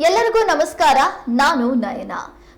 ಎಲ್ಲರಿಗೂ ನಮಸ್ಕಾರ. ನಾನು ನಯನ.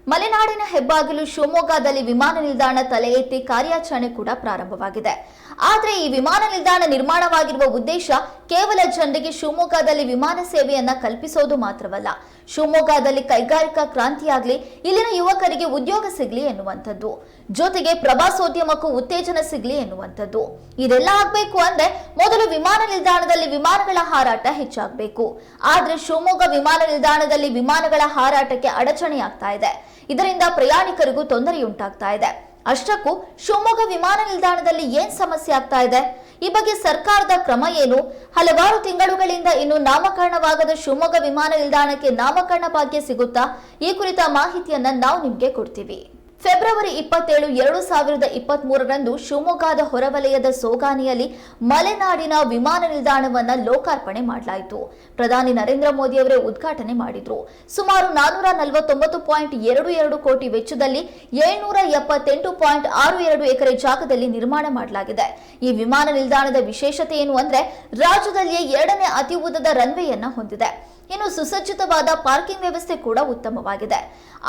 ಮಲೆನಾಡಿನ ಹೆಬ್ಬಾಗಿಲು ಶಿವಮೊಗ್ಗದಲ್ಲಿ ವಿಮಾನ ನಿಲ್ದಾಣ ತಲೆ ಎತ್ತಿ ಕಾರ್ಯಾಚರಣೆ ಕೂಡ ಪ್ರಾರಂಭವಾಗಿದೆ. ಆದರೆ ಈ ವಿಮಾನ ನಿಲ್ದಾಣ ನಿರ್ಮಾಣವಾಗಿರುವ ಉದ್ದೇಶ ಕೇವಲ ಜನರಿಗೆ ಶಿವಮೊಗ್ಗದಲ್ಲಿ ವಿಮಾನ ಸೇವೆಯನ್ನ ಕಲ್ಪಿಸೋದು ಮಾತ್ರವಲ್ಲ. ಶಿವಮೊಗ್ಗದಲ್ಲಿ ಕೈಗಾರಿಕಾ ಕ್ರಾಂತಿಯಾಗಲಿ, ಇಲ್ಲಿನ ಯುವಕರಿಗೆ ಉದ್ಯೋಗ ಸಿಗಲಿ ಎನ್ನುವಂಥದ್ದು. ಜೊತೆಗೆ ಪ್ರವಾಸೋದ್ಯಮಕ್ಕೂ ಉತ್ತೇಜನ ಸಿಗಲಿ ಎನ್ನುವಂಥದ್ದು. ಇದೆಲ್ಲ ಆಗಬೇಕು ಅಂದ್ರೆ ಮೊದಲು ವಿಮಾನ ನಿಲ್ದಾಣದಲ್ಲಿ ವಿಮಾನಗಳ ಹಾರಾಟ ಹೆಚ್ಚಾಗಬೇಕು. ಆದ್ರೆ ಶಿವಮೊಗ್ಗ ವಿಮಾನ ನಿಲ್ದಾಣದಲ್ಲಿ ವಿಮಾನಗಳ ಹಾರಾಟಕ್ಕೆ ಅಡಚಣೆಯಾಗ್ತಾ ಇದೆ. ಇದರಿಂದ ಪ್ರಯಾಣಿಕರಿಗೂ ತೊಂದರೆಯುಂಟಾಗ್ತಾ ಇದೆ. ಅಷ್ಟಕ್ಕೂ ಶಿವಮೊಗ್ಗ ವಿಮಾನ ನಿಲ್ದಾಣದಲ್ಲಿ ಏನ್ ಸಮಸ್ಯೆ ಆಗ್ತಾ ಇದೆ? ಈ ಬಗ್ಗೆ ಸರ್ಕಾರದ ಕ್ರಮ ಏನು? ಹಲವಾರು ತಿಂಗಳುಗಳಿಂದ ಇನ್ನು ನಾಮಕರಣವಾಗದ ಶಿವಮೊಗ್ಗ ವಿಮಾನ ನಿಲ್ದಾಣಕ್ಕೆ ನಾಮಕರಣ ಭಾಗ್ಯ ಸಿಗುತ್ತಾ? ಈ ಕುರಿತ ಮಾಹಿತಿಯನ್ನ ನಾವು ನಿಮ್ಗೆ ಕೊಡ್ತೀವಿ. ಫೆಬ್ರವರಿ ಇಪ್ಪತ್ತೇಳು, ಎರಡು ಸಾವಿರದ ಇಪ್ಪತ್ತ್ ಮೂರರಂದು ಶಿವಮೊಗ್ಗದ ಹೊರವಲಯದ ಸೋಗಾನಿಯಲ್ಲಿ ಮಲೆನಾಡಿನ ವಿಮಾನ ನಿಲ್ದಾಣವನ್ನು ಲೋಕಾರ್ಪಣೆ ಮಾಡಲಾಯಿತು. ಪ್ರಧಾನಿ ನರೇಂದ್ರ ಮೋದಿ ಅವರೇ ಉದ್ಘಾಟನೆ ಮಾಡಿದ್ರು. ಸುಮಾರು ನಾನೂರ ನಲವತ್ತೊಂಬತ್ತು ಪಾಯಿಂಟ್ ಎರಡು ಎರಡು ಕೋಟಿ ವೆಚ್ಚದಲ್ಲಿ ಏಳ್ನೂರ ಎಪ್ಪತ್ತೆಂಟು ಪಾಯಿಂಟ್ ಆರು ಎರಡು ಎಕರೆ ಜಾಗದಲ್ಲಿ ನಿರ್ಮಾಣ ಮಾಡಲಾಗಿದೆ. ಈ ವಿಮಾನ ನಿಲ್ದಾಣದ ವಿಶೇಷತೆ ಏನು ಅಂದ್ರೆ ರಾಜ್ಯದಲ್ಲಿಯೇ ಎರಡನೇ ಅತಿ ಉದ್ದದ ರನ್ವೇಯನ್ನ ಹೊಂದಿದೆ. ಇನ್ನು ಸುಸಜ್ಜಿತವಾದ ಪಾರ್ಕಿಂಗ್ ವ್ಯವಸ್ಥೆ ಕೂಡ ಉತ್ತಮವಾಗಿದೆ.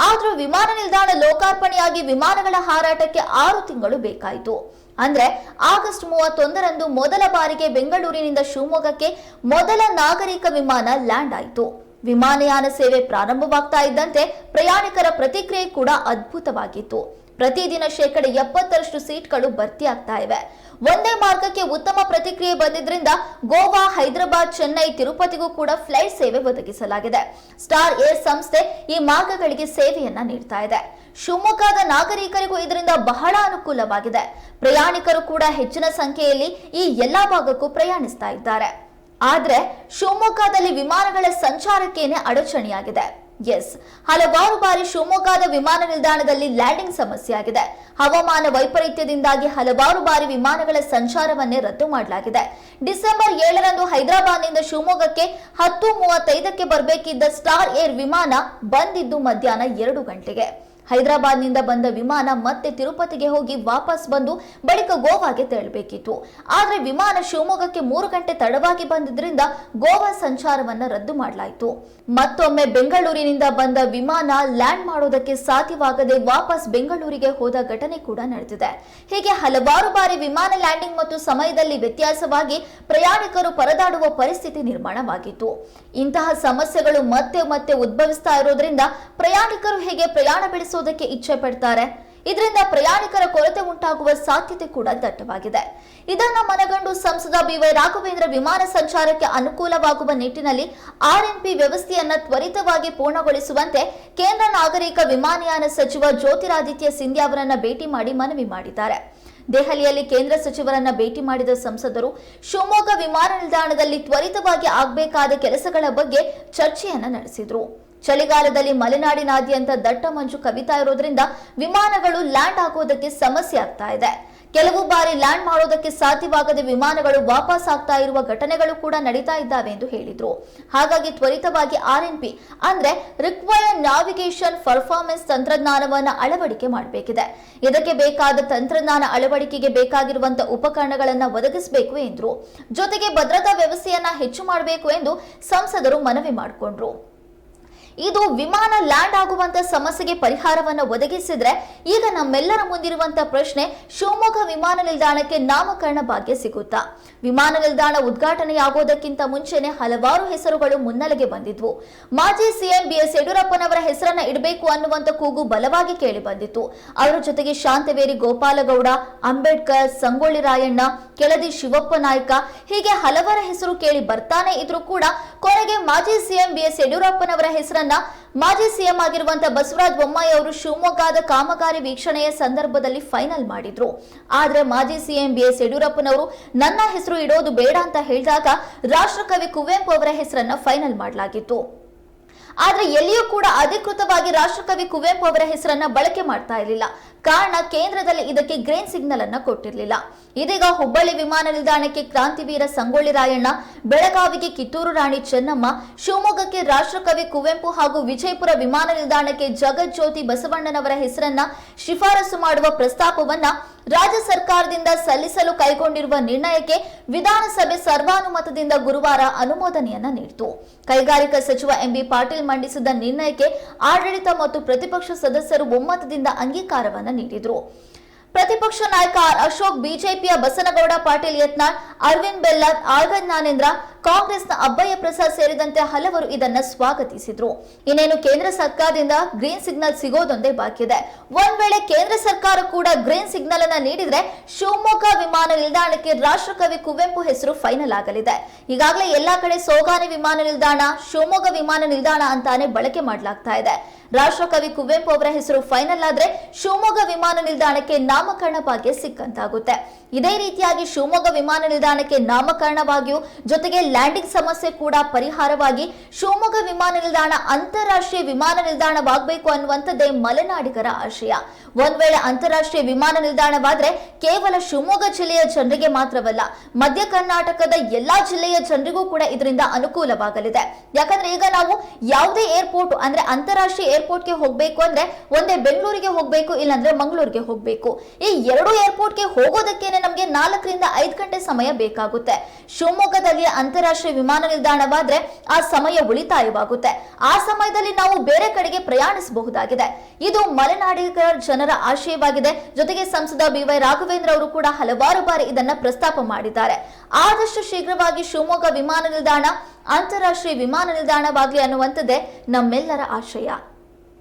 ಆದರೂ ವಿಮಾನ ನಿಲ್ದಾಣ ಲೋಕಾರ್ಪಣೆಯಾಗಿ ವಿಮಾನಗಳ ಹಾರಾಟಕ್ಕೆ ಆರು ತಿಂಗಳು ಬೇಕಾಯಿತು. ಅಂದ್ರೆ ಆಗಸ್ಟ್ ಮೂವತ್ತೊಂದರಂದು ಮೊದಲ ಬಾರಿಗೆ ಬೆಂಗಳೂರಿನಿಂದ ಶಿವಮೊಗ್ಗಕ್ಕೆ ಮೊದಲ ನಾಗರಿಕ ವಿಮಾನ ಲ್ಯಾಂಡ್ ಆಯಿತು. ವಿಮಾನಯಾನ ಸೇವೆ ಪ್ರಾರಂಭವಾಗ್ತಾ ಇದ್ದಂತೆ ಪ್ರಯಾಣಿಕರ ಪ್ರತಿಕ್ರಿಯೆ ಕೂಡ ಅದ್ಭುತವಾಗಿತ್ತು. ಪ್ರತಿದಿನ ಶೇಕಡ ಎಪ್ಪತ್ತರಷ್ಟು ಸೀಟ್ಗಳು ಭರ್ತಿಯಾಗ್ತಾ ಇವೆ. ಒಂದೇ ಮಾರ್ಗಕ್ಕೆ ಉತ್ತಮ ಪ್ರತಿಕ್ರಿಯೆ ಬಂದಿದ್ರಿಂದ ಗೋವಾ, ಹೈದರಾಬಾದ್, ಚೆನ್ನೈ, ತಿರುಪತಿಗೂ ಕೂಡ ಫ್ಲೈಟ್ ಸೇವೆ ಒದಗಿಸಲಾಗಿದೆ. ಸ್ಟಾರ್ ಏರ್ ಸಂಸ್ಥೆ ಈ ಮಾರ್ಗಗಳಿಗೆ ಸೇವೆಯನ್ನ ನೀಡ್ತಾ ಇದೆ. ಶಿವಮೊಗ್ಗದ ನಾಗರಿಕರಿಗೂ ಇದರಿಂದ ಬಹಳ ಅನುಕೂಲವಾಗಿದೆ. ಪ್ರಯಾಣಿಕರು ಕೂಡ ಹೆಚ್ಚಿನ ಸಂಖ್ಯೆಯಲ್ಲಿ ಈ ಎಲ್ಲಾ ಭಾಗಕ್ಕೂ ಪ್ರಯಾಣಿಸ್ತಾ ಇದ್ದಾರೆ. ಆದ್ರೆ ಶಿವಮೊಗ್ಗದಲ್ಲಿ ವಿಮಾನಗಳ ಸಂಚಾರಕ್ಕೇನೆ ಅಡಚಣೆಯಾಗಿದೆ. ಎಸ್ ಹಲವಾರು ಬಾರಿ ಶಿವಮೊಗ್ಗದ ವಿಮಾನ ನಿಲ್ದಾಣದಲ್ಲಿ ಲ್ಯಾಂಡಿಂಗ್ ಸಮಸ್ಯೆ ಆಗಿದೆ. ಹವಾಮಾನ ವೈಪರೀತ್ಯದಿಂದಾಗಿ ಹಲವಾರು ಬಾರಿ ವಿಮಾನಗಳ ಸಂಚಾರವನ್ನೇ ರದ್ದು ಮಾಡಲಾಗಿದೆ. ಡಿಸೆಂಬರ್ ಏಳರಂದು ಹೈದರಾಬಾದ್ನಿಂದ ಶಿವಮೊಗ್ಗಕ್ಕೆ ಹತ್ತು ಮೂವತ್ತೈದಕ್ಕೆ ಬರಬೇಕಿದ್ದ ಸ್ಟಾರ್ ಏರ್ ವಿಮಾನ ಬಂದಿದ್ದು ಮಧ್ಯಾಹ್ನ ಎರಡು ಗಂಟೆಗೆ. ಹೈದರಾಬಾದ್ನಿಂದ ಬಂದ ವಿಮಾನ ಮತ್ತೆ ತಿರುಪತಿಗೆ ಹೋಗಿ ವಾಪಸ್ ಬಂದು ಬಳಿಕ ಗೋವಾಗೆ ತೆರಳಬೇಕಿತ್ತು. ಆದ್ರೆ ವಿಮಾನ ಶಿವಮೊಗ್ಗಕ್ಕೆ ಮೂರು ಗಂಟೆ ತಡವಾಗಿ ಬಂದಿದ್ದರಿಂದ ಗೋವಾ ಸಂಚಾರವನ್ನ ರದ್ದು ಮಾಡಲಾಯಿತು. ಮತ್ತೊಮ್ಮೆ ಬೆಂಗಳೂರಿನಿಂದ ಬಂದ ವಿಮಾನ ಲ್ಯಾಂಡ್ ಮಾಡೋದಕ್ಕೆ ಸಾಧ್ಯವಾಗದೆ ವಾಪಸ್ ಬೆಂಗಳೂರಿಗೆ ಹೋದ ಘಟನೆ ಕೂಡ ನಡೆದಿದೆ. ಹೀಗೆ ಹಲವಾರು ಬಾರಿ ವಿಮಾನ ಲ್ಯಾಂಡಿಂಗ್ ಮತ್ತು ಸಮಯದಲ್ಲಿ ವ್ಯತ್ಯಾಸವಾಗಿ ಪ್ರಯಾಣಿಕರು ಪರದಾಡುವ ಪರಿಸ್ಥಿತಿ ನಿರ್ಮಾಣವಾಗಿತ್ತು. ಇಂತಹ ಸಮಸ್ಯೆಗಳು ಮತ್ತೆ ಮತ್ತೆ ಉದ್ಭವಿಸ್ತಾ ಇರೋದ್ರಿಂದ ಪ್ರಯಾಣಿಕರು ಹೇಗೆ ಪ್ರಯಾಣ ಬೆಳೆಸೋದಕ್ಕೆ ಇಚ್ಛೆ ಪಡ್ತಾರೆ. ಇದರಿಂದ ಪ್ರಯಾಣಿಕರ ಕೊರತೆ ಉಂಟಾಗುವ ಸಾಧ್ಯತೆ ಕೂಡ ದಟ್ಟವಾಗಿದೆ. ಇದನ್ನ ಮನಗಂಡು ಸಂಸದ ಬಿವೈ ರಾಘವೇಂದ್ರ ವಿಮಾನ ಸಂಚಾರಕ್ಕೆ ಅನುಕೂಲವಾಗುವ ನಿಟ್ಟಿನಲ್ಲಿ ಆರ್ಎನ್ಪಿ ವ್ಯವಸ್ಥೆಯನ್ನ ತ್ವರಿತವಾಗಿ ಪೂರ್ಣಗೊಳಿಸುವಂತೆ ಕೇಂದ್ರ ನಾಗರಿಕ ವಿಮಾನಯಾನ ಸಚಿವ ಜ್ಯೋತಿರಾದಿತ್ಯ ಸಿಂಧ್ಯಾ ಅವರನ್ನ ಭೇಟಿ ಮಾಡಿ ಮನವಿ ಮಾಡಿದ್ದಾರೆ. ದೆಹಲಿಯಲ್ಲಿ ಕೇಂದ್ರ ಸಚಿವರನ್ನ ಭೇಟಿ ಮಾಡಿದ ಸಂಸದರು, ಶಿವಮೊಗ್ಗ ವಿಮಾನ ನಿಲ್ದಾಣದಲ್ಲಿ ತ್ವರಿತವಾಗಿ ಆಗಬೇಕಾದ ಕೆಲಸಗಳ ಬಗ್ಗೆ ಚರ್ಚೆಯನ್ನ ನಡೆಸಿದ್ರು. ಚಳಿಗಾಲದಲ್ಲಿ ಮಲೆನಾಡಿನಾದ್ಯಂತ ದಟ್ಟ ಮಂಜು ಕವಿತಾ ಇರೋದ್ರಿಂದ ವಿಮಾನಗಳು ಲ್ಯಾಂಡ್ ಆಗೋದಕ್ಕೆ ಸಮಸ್ಯೆ ಆಗ್ತಾ ಇದೆ. ಕೆಲವು ಬಾರಿ ಲ್ಯಾಂಡ್ ಮಾಡೋದಕ್ಕೆ ಸಾಧ್ಯವಾಗದೆ ವಿಮಾನಗಳು ವಾಪಸ್ ಆಗ್ತಾ ಇರುವ ಘಟನೆಗಳು ಕೂಡ ನಡೀತಾ ಇದ್ದಾವೆ ಎಂದು ಹೇಳಿದ್ರು. ಹಾಗಾಗಿ ತ್ವರಿತವಾಗಿ ಆರ್ ಎನ್ ಪಿ ಅಂದ್ರೆ ರಿಕ್ವೈರ್ ನಾವಿಗೇಷನ್ ಪರ್ಫಾರ್ಮೆನ್ಸ್ ತಂತ್ರಜ್ಞಾನವನ್ನು ಅಳವಡಿಕೆ ಮಾಡಬೇಕಿದೆ. ಇದಕ್ಕೆ ಬೇಕಾದ ತಂತ್ರಜ್ಞಾನ ಅಳವಡಿಕೆಗೆ ಬೇಕಾಗಿರುವಂತಹ ಉಪಕರಣಗಳನ್ನು ಒದಗಿಸಬೇಕು ಎಂದರು. ಜೊತೆಗೆ ಭದ್ರತಾ ವ್ಯವಸ್ಥೆಯನ್ನ ಹೆಚ್ಚು ಮಾಡಬೇಕು ಎಂದು ಸಂಸದರು ಮನವಿ ಮಾಡಿಕೊಂಡ್ರು. ಇದು ವಿಮಾನ ಲ್ಯಾಂಡ್ ಆಗುವಂತ ಸಮಸ್ಯೆಗೆ ಪರಿಹಾರವನ್ನು ಒದಗಿಸಿದ್ರೆ ಈಗ ನಮ್ಮೆಲ್ಲರ ಮುಂದಿರುವಂತ ಪ್ರಶ್ನೆ ಶಿವಮೊಗ್ಗ ವಿಮಾನ ನಿಲ್ದಾಣಕ್ಕೆ ನಾಮಕರಣ ಭಾಗ್ಯ ಸಿಗುತ್ತಾ? ವಿಮಾನ ನಿಲ್ದಾಣ ಉದ್ಘಾಟನೆಯಾಗೋದಕ್ಕಿಂತ ಮುಂಚೆನೆ ಹಲವಾರು ಹೆಸರುಗಳು ಮುನ್ನೆಲೆಗೆ ಬಂದಿದ್ವು. ಮಾಜಿ ಸಿಎಂ ಬಿಎಸ್ ಯಡಿಯೂರಪ್ಪನವರ ಹೆಸರನ್ನ ಇಡಬೇಕು ಅನ್ನುವಂತ ಕೂಗು ಬಲವಾಗಿ ಕೇಳಿ ಬಂದಿತ್ತು. ಅವರ ಜೊತೆಗೆ ಶಾಂತವೇರಿ ಗೋಪಾಲಗೌಡ, ಅಂಬೇಡ್ಕರ್, ಸಂಗೊಳ್ಳಿ ರಾಯಣ್ಣ ಕೆಳದಿ ಶಿವಪ್ಪ ನಾಯ್ಕ. ಹೀಗೆ ಹಲವರ ಹೆಸರು ಕೇಳಿ ಬರ್ತಾನೆ ಇದ್ರೂ ಕೂಡ ಕೊನೆಗೆ ಮಾಜಿ ಸಿಎಂ ಬಿಎಸ್ ಯಡಿಯೂರಪ್ಪನವರ ಹೆಸರನ್ನ ಮಾಜಿ ಸಿಎಂ ಆಗಿರುವಂತಹ ಬಸವರಾಜ ಬೊಮ್ಮಾಯಿ ಅವರು ಶಿವಮೊಗ್ಗದ ಕಾಮಗಾರಿ ವೀಕ್ಷಣೆಯ ಸಂದರ್ಭದಲ್ಲಿ ಫೈನಲ್ ಮಾಡಿದ್ರು. ಆದ್ರೆ ಮಾಜಿ ಸಿಎಂ ಬಿಎಸ್ ಯಡಿಯೂರಪ್ಪನವರು ನನ್ನ ಹೆಸರು ಇಡೋದು ಬೇಡ ಅಂತ ಹೇಳಿದಾಗ ರಾಷ್ಟ್ರಕವಿ ಕುವೆಂಪು ಅವರ ಹೆಸರನ್ನ ಫೈನಲ್ ಮಾಡಲಾಗಿತ್ತು. ಆದ್ರೆ ಎಲ್ಲಿಯೂ ಕೂಡ ಅಧಿಕೃತವಾಗಿ ರಾಷ್ಟ್ರಕವಿ ಕುವೆಂಪು ಅವರ ಹೆಸರನ್ನ ಬಳಕೆ ಮಾಡ್ತಾ ಇರಲಿಲ್ಲ. ಕಾರಣ ಕೇಂದ್ರದಲ್ಲಿ ಇದಕ್ಕೆ ಗ್ರೀನ್ ಸಿಗ್ನಲ್ ಅನ್ನ ಕೊಟ್ಟಿರಲಿಲ್ಲ. ಇದೀಗ ಹುಬ್ಬಳ್ಳಿ ವಿಮಾನ ನಿಲ್ದಾಣಕ್ಕೆ ಕ್ರಾಂತಿವೀರ ಸಂಗೊಳ್ಳಿ ರಾಯಣ್ಣ, ಬೆಳಗಾವಿಗೆ ಕಿತ್ತೂರು ರಾಣಿ ಚೆನ್ನಮ್ಮ, ಶಿವಮೊಗ್ಗಕ್ಕೆ ರಾಷ್ಟ್ರಕವಿ ಕುವೆಂಪು ಹಾಗೂ ವಿಜಯಪುರ ವಿಮಾನ ನಿಲ್ದಾಣಕ್ಕೆ ಜಗಜ್ಯೋತಿ ಬಸವಣ್ಣನವರ ಹೆಸರನ್ನ ಶಿಫಾರಸು ಮಾಡುವ ಪ್ರಸ್ತಾಪವನ್ನ ರಾಜ್ಯ ಸರ್ಕಾರದಿಂದ ಸಲ್ಲಿಸಲು ಕೈಗೊಂಡಿರುವ ನಿರ್ಣಯಕ್ಕೆ ವಿಧಾನಸಭೆ ಸರ್ವಾನುಮತದಿಂದ ಗುರುವಾರ ಅನುಮೋದನೆಯನ್ನ ನೀಡಿತು. ಕೈಗಾರಿಕಾ ಸಚಿವ ಎಂಬಿ ಪಾಟೀಲ್ ಪಾಟೀಲ್ ಮಂಡಿಸಿದ ನಿರ್ಣಯಕ್ಕೆ ಆಡಳಿತ ಮತ್ತು ಪ್ರತಿಪಕ್ಷ ಸದಸ್ಯರು ಒಮ್ಮತದಿಂದ ಅಂಗೀಕಾರವನ್ನು ನೀಡಿದರು. ಪ್ರತಿಪಕ್ಷ ನಾಯಕ ಅಶೋಕ್, ಬಿಜೆಪಿಯ ಬಸನಗೌಡ, ಪಾಟೀಲ್ ಯತ್ನಾಳ್, ಅರವಿಂದ್ ಬೆಲ್ಲದ್ ಆಳ್ಗದ್ ಜ್ಞಾನೇಂದ್ರ ಕಾಂಗ್ರೆಸ್ನ ಅಬ್ಬಯ್ಯ ಪ್ರಸಾದ್ ಸೇರಿದಂತೆ ಹಲವರು ಇದನ್ನ ಸ್ವಾಗತಿಸಿದ್ರು. ಇನ್ನೇನು ಕೇಂದ್ರ ಸರ್ಕಾರದಿಂದ ಗ್ರೀನ್ ಸಿಗ್ನಲ್ ಸಿಗೋದೊಂದೇ ಬಾಕಿ ಇದೆ. ಒಂದ್ ವೇಳೆ ಕೇಂದ್ರ ಸರ್ಕಾರ ಕೂಡ ಗ್ರೀನ್ ಸಿಗ್ನಲ್ ಅನ್ನ ನೀಡಿದ್ರೆ ಶಿವಮೊಗ್ಗ ವಿಮಾನ ನಿಲ್ದಾಣಕ್ಕೆ ರಾಷ್ಟ್ರಕವಿ ಕುವೆಂಪು ಹೆಸರು ಫೈನಲ್ ಆಗಲಿದೆ. ಈಗಾಗಲೇ ಎಲ್ಲಾ ಕಡೆ ಸೋಗಾನಿ ವಿಮಾನ ನಿಲ್ದಾಣ, ಶಿವಮೊಗ್ಗ ವಿಮಾನ ನಿಲ್ದಾಣ ಅಂತಾನೆ ಬಳಕೆ ಮಾಡಲಾಗ್ತಾ ಇದೆ. ರಾಷ್ಟ್ರಕವಿ ಕುವೆಂಪು ಅವರ ಹೆಸರು ಫೈನಲ್ ಆದ್ರೆ ಶಿವಮೊಗ್ಗ ವಿಮಾನ ನಿಲ್ದಾಣಕ್ಕೆ ನಾಮಕರಣ ಭಾಗ್ಯ ಸಿಕ್ಕಂತಾಗುತ್ತೆ. ಇದೇ ರೀತಿಯಾಗಿ ಶಿವಮೊಗ್ಗ ವಿಮಾನ ನಿಲ್ದಾಣಕ್ಕೆ ನಾಮಕರಣವಾಗಿಯೂ ಜೊತೆಗೆ ಲ್ಯಾಂಡಿಂಗ್ ಸಮಸ್ಯೆ ಕೂಡ ಪರಿಹಾರವಾಗಿ ಶಿವಮೊಗ್ಗ ವಿಮಾನ ನಿಲ್ದಾಣ, ಅಂತಾರಾಷ್ಟ್ರೀಯ ವಿಮಾನ ನಿಲ್ದಾಣವಾಗಬೇಕು ಅನ್ನುವಂಥದ್ದೇ ಮಲೆನಾಡಿಗರ ಆಶಯ. ಒಂದ್ ವೇಳೆ ಅಂತಾರಾಷ್ಟ್ರೀಯ ವಿಮಾನ ನಿಲ್ದಾಣವಾದ್ರೆ ಕೇವಲ ಶಿವಮೊಗ್ಗ ಜಿಲ್ಲೆಯ ಜನರಿಗೆ ಮಾತ್ರವಲ್ಲ, ಮಧ್ಯ ಕರ್ನಾಟಕದ ಎಲ್ಲಾ ಜಿಲ್ಲೆಯ ಜನರಿಗೂ ಕೂಡ ಇದರಿಂದ ಅನುಕೂಲವಾಗಲಿದೆ. ಯಾಕಂದ್ರೆ ಈಗ ನಾವು ಯಾವುದೇ ಏರ್ಪೋರ್ಟ್ ಅಂದ್ರೆ ಅಂತಾರಾಷ್ಟ್ರೀಯ ಏರ್ಪೋರ್ಟ್ಗೆ ಹೋಗ್ಬೇಕು ಅಂದ್ರೆ ಒಂದೇ ಬೆಂಗಳೂರಿಗೆ ಹೋಗ್ಬೇಕು, ಇಲ್ಲಾಂದ್ರೆ ಮಂಗಳೂರಿಗೆ ಹೋಗ್ಬೇಕು. ಈ ಎರಡು ಏರ್ಪೋರ್ಟ್ಗೆ ಹೋಗೋದಕ್ಕೆ ನಮಗೆ ನಾಲ್ಕರಿಂದ ಐದು ಗಂಟೆ ಸಮಯ ಬೇಕಾಗುತ್ತೆ. ಶಿವಮೊಗ್ಗದಲ್ಲಿ ಅಂತಾರಾಷ್ಟ್ರೀಯ ವಿಮಾನ ನಿಲ್ದಾಣವಾದ್ರೆ ಆ ಸಮಯ ಉಳಿತಾಯವಾಗುತ್ತೆ. ಆ ಸಮಯದಲ್ಲಿ ನಾವು ಬೇರೆ ಕಡೆಗೆ ಪ್ರಯಾಣಿಸಬಹುದಾಗಿದೆ. ಇದು ಮಲೆನಾಡಿಗರ ಜನರ ಆಶಯವಾಗಿದೆ. ಜೊತೆಗೆ ಸಂಸದ ಬಿ ವೈ ರಾಘವೇಂದ್ರ ಅವರು ಕೂಡ ಹಲವಾರು ಬಾರಿ ಇದನ್ನ ಪ್ರಸ್ತಾಪ ಮಾಡಿದ್ದಾರೆ. ಆದಷ್ಟು ಶೀಘ್ರವಾಗಿ ಶಿವಮೊಗ್ಗ ವಿಮಾನ ನಿಲ್ದಾಣ ಅಂತಾರಾಷ್ಟ್ರೀಯ ವಿಮಾನ ನಿಲ್ದಾಣವಾಗಲಿ ಅನ್ನುವಂಥದ್ದೇ ನಮ್ಮೆಲ್ಲರ ಆಶಯ.